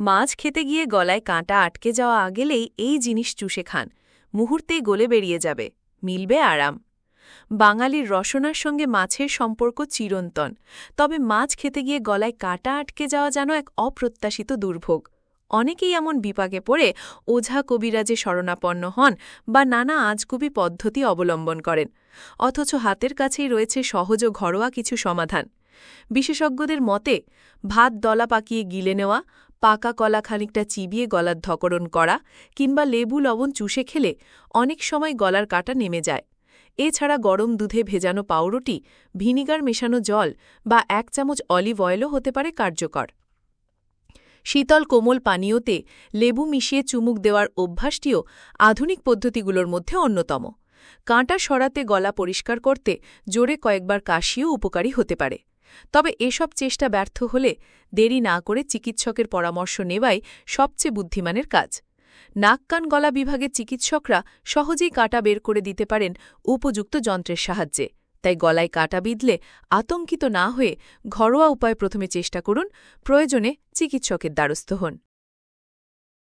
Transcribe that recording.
মাছ খেতে গিয়ে গলায় কাঁটা আটকে যাওয়া আগেলেই এই জিনিস চুষে খান। মুহূর্তেই গলে বেরিয়ে যাবে। মিলবে আরাম। বাঙালির রসনার সঙ্গে মাছের সম্পর্ক চিরন্তন। তবে মাছ খেতে গিয়ে গলায় কাঁটা আটকে যাওয়া যেন এক অপ্রত্যাশিত দুর্ভোগ। অনেকেই এমন বিপাকে পড়ে ওঝা কবিরাজে শরণাপন্ন হন বা নানা আজগুবি পদ্ধতি অবলম্বন করেন। অথচ হাতের কাছেই রয়েছে সহজ ঘরোয়া কিছু সমাধান। বিশেষজ্ঞদের মতে, ভাত দলা পাকিয়ে গিলে নেওয়া পাকা কলা খানিকটা চিবিয়ে গলার ধকরণ করা কিংবা লেবু, লবণ চুষে খেলে অনেক সময় গলার কাটা নেমে যায়। এছাড়া গরম দুধে ভেজানো পাউরুটি, ভিনিগার মেশানো জল বা এক চামচ অলিভ অয়েলও হতে পারে কার্যকর। শীতল কোমল পানীয়তে লেবু মিশিয়ে চুমুক দেওয়ার অভ্যাসটিও আধুনিক পদ্ধতিগুলোর মধ্যে অন্যতম। কাঁটা সরাতে গলা পরিষ্কার করতে জোরে কয়েকবার কাশিও উপকারী হতে পারে। তবে এসব চেষ্টা ব্যর্থ হলে দেরি না করে চিকিৎসকের পরামর্শ নেওয়াই সবচেয়ে বুদ্ধিমানের কাজ। নাককান গলা বিভাগে চিকিৎসকরা সহজেই কাটা বের করে দিতে পারেন উপযুক্ত যন্ত্রের সাহায্যে। তাই গলায় কাটা বিঁধলে আতঙ্কিত না হয়ে ঘরোয়া উপায় প্রথমে চেষ্টা করুন, প্রয়োজনে চিকিৎসকের দ্বারস্থ হন।